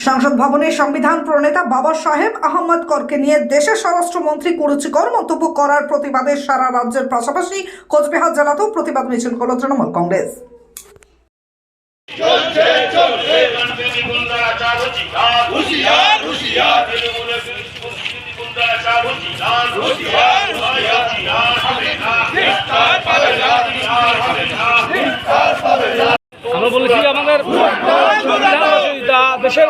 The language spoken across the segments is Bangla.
সংসদ ভবনে সংবিধান প্রণেতা বাবা সাহেব আহমদ করকে নিয়ে দেশের স্বরাষ্ট্রমন্ত্রী কুরুচিকর মন্তব্য করার প্রতিবাদে সারা রাজ্যের পাশাপাশি কোচবিহার জেলাতেও প্রতিবাদ মিছিল করল তৃণমূল কংগ্রেস। হুশিয়ার হুশিয়ার তৃণমূলের দুষ্কৃতি গুন্ডারা চাপ হুশিয়ার হুশিয়ার হুশিয়ার হবে না গ্রেফতার পাবে না হবে না আমরা বলেছি আমাদের সংবিধান রচয়িতা দেশের প্রাণ পুরুষ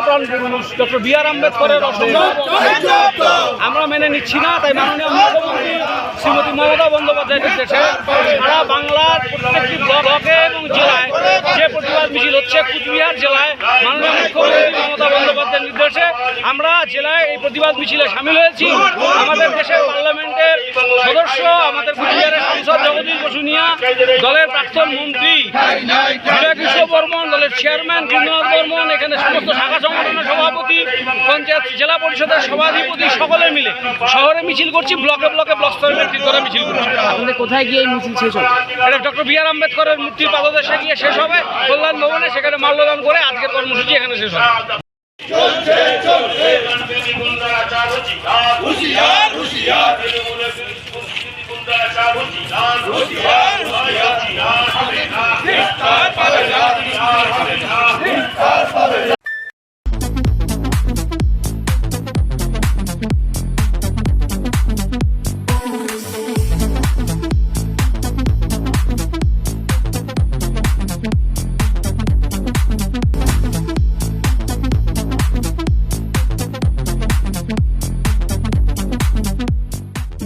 আমরা মেনে নিচ্ছি না, তাই মাননীয় মুখ্যমন্ত্রী শ্রীমতী মমতা বন্দ্যোপাধ্যায় নির্দেশে সারা বাংলার প্রত্যেকটি ব্লকে এবং জেলায় যে প্রতিবাদ মিছিল হচ্ছে, কুচবিহার জেলায় মাননীয় মুখ্যমন্ত্রী আমরা জেলায় এই প্রতিবাদ মিছিলে সামিল হয়েছি। আমাদের দেশের পার্লামেন্টের সদস্য আমাদের কুচবিহারের সাংসদ জগদীশ বসুনিয়া দলের প্রাক্তন মন্ত্রী কৃষ্ণ বর্মন দলের চেয়ারম্যান বৃন্দ্রনাথ বর্মন এখানে সমস্ত শাখা সংগঠনের সভাপতি পঞ্চায়েত জেলা পরিষদের সভাধিপতি সকলে মিলে শহরে মিছিল করছি ব্লকে ব্লকে ব্লক স্তরের নেতৃত্বরা মিছিল করছি। আপনাদের কোথায় গিয়ে মিছিল শেষ হবে? এটা ডক্টর বি আর আম্বেদকরের মূর্তির পাদদেশে গিয়ে শেষ হবে। কল্যাণ ভবনে সেখানে মাল্যদান করে আজকের কর্মসূচি এখানে শেষ হবে। চলছে চলছে। রাজনীতি গুন্ডারা চাপ হুশিয়ার হুশিয়ার। হুশিয়ার। তৃণমূলের হুশিয়ার।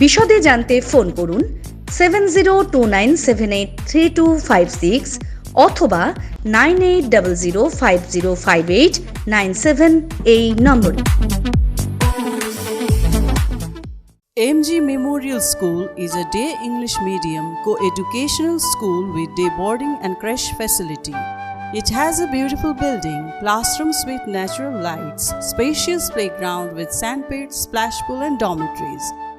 বিশদে জানতে ফোন করুন seven zero two nine seven eight three two five six অথবা nine eight double zero five zero five eight nine seven এই নম্বরে MG Memorial School is a day English medium co-educational school with day boarding and creche facility. It has a beautiful building, classrooms with natural lights, spacious playground with sandpit, splash pool and dormitories,